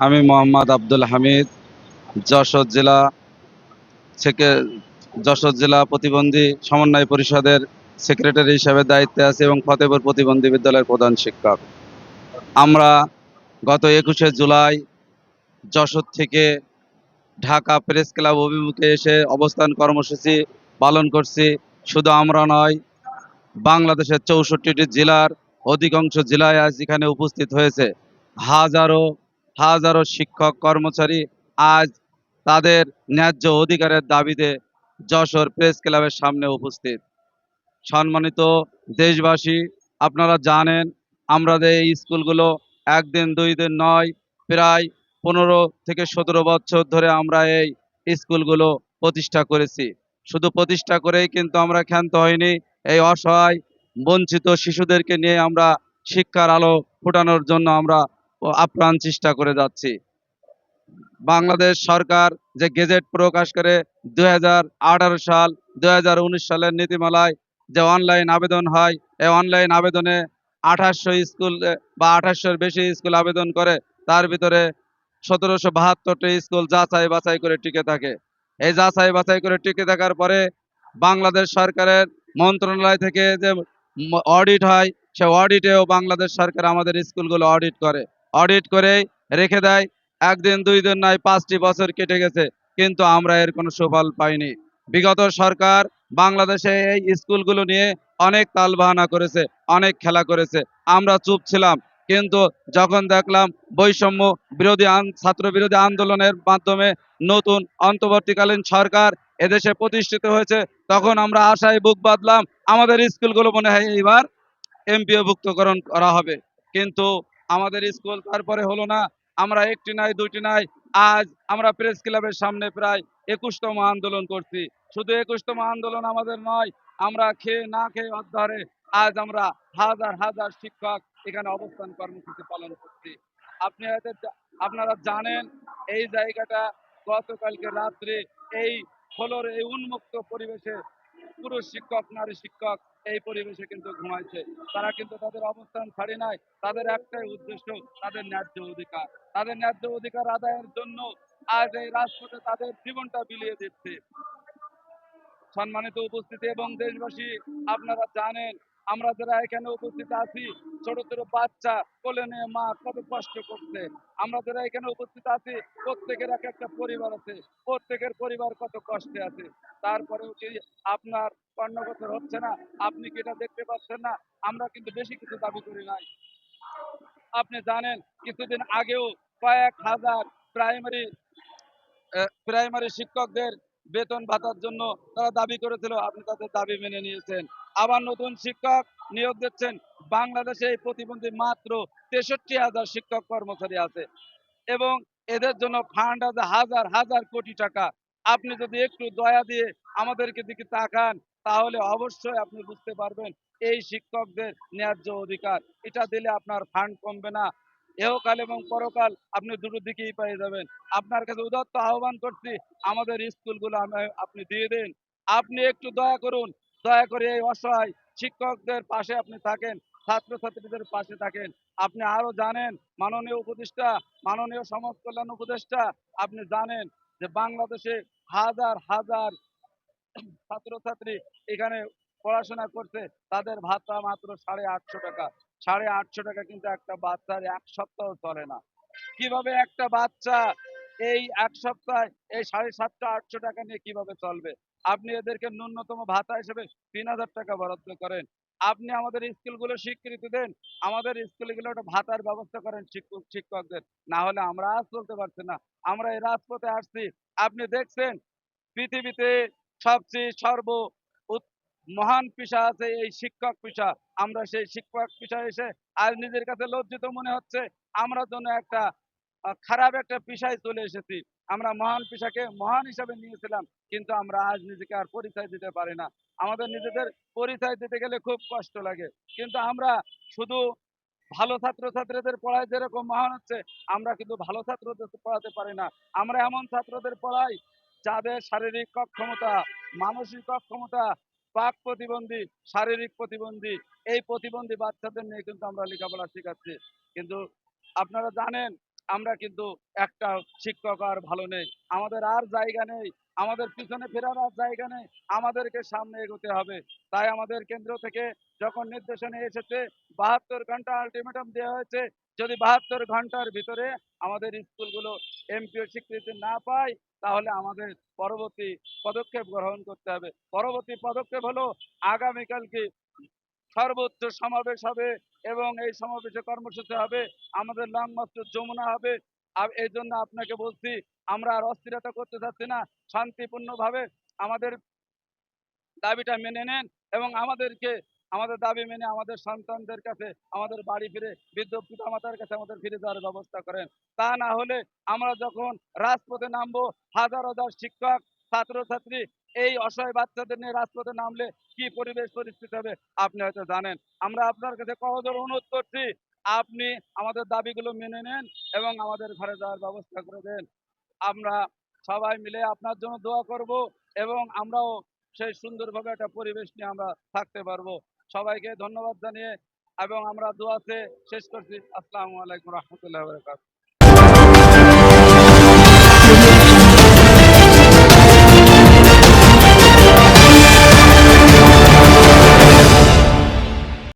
আমি মোহাম্মদ আব্দুল হামিদ, যশোর জেলা থেকে যশোর জেলা প্রতিবন্ধী সমন্বয় পরিষদের সেক্রেটারি হিসাবে দায়িত্বে আছে এবং ফতেপুর প্রতিবন্ধী বিদ্যালয়ের প্রধান শিক্ষক। আমরা গত একুশে জুলাই যশোর থেকে ঢাকা প্রেস ক্লাব অভিমুখে এসে অবস্থান কর্মসূচি পালন করছি। শুধু আমরা নয়, বাংলাদেশের চৌষট্টিটি জেলার অধিকাংশ জেলায় আজ এখানে উপস্থিত হয়েছে। হাজারো হাজারো শিক্ষক, কর্মচারী আজ তাদের ন্যায্য অধিকারের দাবিতে যশোর প্রেস ক্লাবের সামনে উপস্থিত। সম্মানিত দেশবাসী, আপনারা জানেন আমরা এই স্কুলগুলো একদিন, দুই দিন নয়, প্রায় পনেরো থেকে সতেরো বছর ধরে আমরা এই স্কুলগুলো প্রতিষ্ঠা করেছি। শুধু প্রতিষ্ঠা করেই কিন্তু আমরা ক্ষান্ত হইনি, এই অসহায়, বঞ্চিত শিশুদেরকে নিয়ে আমরা শিক্ষার আলো ফোটানোর জন্য আমরা আপ্রাণ চেষ্টা করে যাচ্ছি। বাংলাদেশ সরকার যে গেজেট প্রকাশ করে দু হাজার আঠারো সাল দু হাজার উনিশ সালের নীতিমালায় যে অনলাইন আবেদন হয়, এই অনলাইন আবেদনে আঠাশশো স্কুল বা আঠাশশোর বেশি স্কুল আবেদন করে, তার ভিতরে সতেরোশো বাহাত্তরটি স্কুল যাচাই বাছাই করে টিকে থাকে। এই যাচাই বাছাই করে টিকে থাকার পরে বাংলাদেশ সরকারের মন্ত্রণালয় থেকে যে অডিট হয়, সে অডিটেও বাংলাদেশ সরকার আমাদের স্কুলগুলো অডিট করে। অডিট করে রেখে দেয়। একদিন, দুই দিন নয়, পাঁচটি বছর কেটে গেছে, কিন্তু আমরা এর কোনো সুফল পাইনি। বিগত সরকার বাংলাদেশে এই স্কুলগুলো নিয়ে অনেক তালবাহানা করেছে, অনেক খেলা করেছে। আমরা চুপ ছিলাম, কিন্তু যখন দেখলাম বৈষম্য বিরোধী ছাত্র বিরোধী আন্দোলনের মাধ্যমে নতুন অন্তর্বর্তীকালীন সরকার এদেশে প্রতিষ্ঠিত হয়েছে, তখন আমরা আশায় বুক বাঁধলাম, আমাদের স্কুলগুলো মনে হয় এইবার এমপিওভুক্তকরণ করা হবে। কিন্তু আমাদের স্কুল, তারপরে হলো না, আমরা একটি নাই, দুইটি নাই, আজ আমরা প্রেস ক্লাবের সামনে প্রায় একুশতম আন্দোলন করছি। শুধু একুশতম আন্দোলন আমাদের নয়, আমরা খেয়ে না খেয়ে অধ্যারে আজ আমরা হাজার হাজার শিক্ষক এখানে অবস্থান কর্মসূচি পালন করছি। আপনি হয়তো আপনারা জানেন, এই জায়গাটা গতকালকে রাত্রে এই ফলোর এই উন্মুক্ত পরিবেশে পুরুষ শিক্ষক, নারী শিক্ষক এই পরিবেশে কিন্তু ঘুমাইছে। তারা কিন্তু তাদের অবস্থান ছাড়ি নাই। তাদের একটাই উদ্দেশ্য, তাদের ন্যায্য অধিকার। তাদের ন্যায্য অধিকার আদায়ের জন্য আজ এই রাজপথে তাদের জীবনটা বিলিয়ে দিচ্ছে। সম্মানিত উপস্থিতি এবং দেশবাসী, আপনারা জানেন আমরা যারা এখানে উপস্থিত আছি, ছোট ছোট বাচ্চা, কোলে নিয়ে মা কত কষ্ট করছে। আমরা যারা এখানে উপস্থিত আছি, প্রত্যেকের এক একটা পরিবার আছে, প্রত্যেকের পরিবার কত কষ্টে আছে। তারপরেও কি আপনার কর্ণগোচর হচ্ছে না? আপনি কি এটা দেখতে পাচ্ছেন না? আমরা কিন্তু বেশি কিছু দাবি করি নাই। আপনি জানেন, কিছুদিন আগেও কয়েক হাজার প্রাইমারি প্রাইমারি শিক্ষকদের বেতন ভাতার জন্য তারা দাবি করেছিল। আপনি তাদের দাবি মেনে নিয়েছেন। আবার নতুন শিক্ষক নিয়োগ দিচ্ছেন। বাংলাদেশে এই প্রতিবন্ধী মাত্র তেষট্টি হাজার শিক্ষক কর্মচারী আছে এবং এদের জন্য ফান্ড আছে হাজার হাজার কোটি টাকা। আপনি যদি একটু দয়া দিয়ে আমাদেরকে দিকে তাকান, তাহলে অবশ্যই আপনি বুঝতে পারবেন এই শিক্ষকদের ন্যায্য অধিকার। এটা দিলে আপনার ফান্ড কমবে না। এহকাল এবং পরকাল আপনি দুটো দিকেই পেয়ে যাবেন। আপনার কাছে উদাত্ত আহ্বান করছি, আমাদের স্কুলগুলো আপনি দিয়ে দিন। আপনি একটু দয়া করুন দয়া করে এই অসহায় শিক্ষকদের পাশে আপনি থাকেন, ছাত্রছাত্রীদের পাশে থাকেন। আপনি আরও জানেন, মাননীয় উপদেষ্টা, মাননীয় সমাজ কল্যাণ উপদেষ্টা, আপনি জানেন যে বাংলাদেশে হাজার হাজার ছাত্রছাত্রী এখানে পড়াশোনা করছে। তাদের ভাতা মাত্র সাড়ে আটশো টাকা। সাড়ে আটশো টাকা কিন্তু একটা বাচ্চার এক সপ্তাহ চলে না। কীভাবে একটা বাচ্চা এই এক সপ্তাহ এই সাড়ে সাতশো আটশো টাকা নিয়ে কীভাবে চলবে? আপনি এদেরকে ন্যূনতম ভাতা হিসেবে তিন হাজার টাকা বরাদ্দ করেন। আপনি আমাদের স্কুলগুলো স্বীকৃতি দেন, আমাদের স্কুলগুলো একটা ভাতার ব্যবস্থা করেন শিক্ষক, শিক্ষকদের। না হলে আমরা আজ চলতে পারছি না। আমরা এই রাজপথে আসছি। আপনি দেখছেন, পৃথিবীতে সবচেয়ে সর্ব মহান পেশা আছে এই শিক্ষক পেশা। আমরা সেই শিক্ষক পেশা এসে আজ নিজের কাছে লজ্জিত মনে হচ্ছে। আমরা জন্য একটা খারাপ একটা পেশায় চলে এসেছি। আমরা মহান পেশাকে মহান হিসাবে নিয়েছিলাম, কিন্তু আমরা আজ নিজেকে আর পরিচয় দিতে পারি না। আমাদের নিজেদের পরিচয় দিতে গেলে খুব কষ্ট লাগে। কিন্তু আমরা শুধু ভালো ছাত্র ছাত্রছাত্রীদের পড়ায় যেরকম মহান হচ্ছে, আমরা কিন্তু ভালো ছাত্রদের পড়াতে পারি না। আমরা এমন ছাত্রদের পড়াই যাদের শারীরিক অক্ষমতা, মানসিক অক্ষমতা, পাক প্রতিবন্ধী, শারীরিক প্রতিবন্ধী, এই প্রতিবন্ধী বাচ্চাদের নিয়ে কিন্তু আমরা লেখাপড়া শেখাচ্ছি। কিন্তু আপনারা জানেন আমরা কিন্তু একটা শিক্ষক আর ভালো নেই। আমাদের আর জায়গা নেই। আমাদের পিছনে ফেরার আর জায়গা নেই। আমাদেরকে সামনে এগোতে হবে। তাই আমাদের কেন্দ্র থেকে যখন নির্দেশনা এসেছে, বাহাত্তর ঘণ্টা আলটিমেটাম দেওয়া হয়েছে। যদি বাহাত্তর ঘণ্টার ভিতরে আমাদের স্কুলগুলো এমপিও স্বীকৃতি না পায়, তাহলে আমাদের পরবর্তী পদক্ষেপ গ্রহণ করতে হবে। পরবর্তী পদক্ষেপ হলো আগামীকালকে সর্বোচ্চ সমাবেশ হবে এবং এই সমাবেশে কর্মসূচি হবে। আমাদের লং মার্চ যমুনা হবে। আর এই জন্য আপনাকে বলছি, আমরা আর অস্থিরতা করতে চাচ্ছি না। শান্তিপূর্ণভাবে আমাদের দাবিটা মেনে নেন এবং আমাদেরকে, আমাদের দাবি মেনে আমাদের সন্তানদের কাছে, আমাদের বাড়ি ফিরে বৃদ্ধ পিতামাতার কাছে আমাদের ফিরে যাওয়ার ব্যবস্থা করেন। তা না হলে আমরা যখন রাজপথে নামবো, হাজার হাজার শিক্ষক ছাত্রছাত্রী এই অসহায় বাচ্চাদের নিয়ে রাজপথে নামলে কি পরিবেশ পরিস্থিতি হবে? আপনি হয়তো জানেন। আমরা আপনার কাছে কহজোর অনুরোধ করছি, আপনি আমাদের দাবিগুলো মেনে নেন এবং আমাদের ঘরে যাওয়ার ব্যবস্থা করে দেন। আমরা সবাই মিলে আপনার জন্য দোয়া করব এবং আমরাও সেই সুন্দরভাবে একটা পরিবেশ নিয়ে আমরা থাকতে পারব। সবাইকে ধন্যবাদ জানিয়ে এবং আমরা দোয়াতে শেষ করছি। আসসালামু আলাইকুম রহমতুল্লাহ বরকাত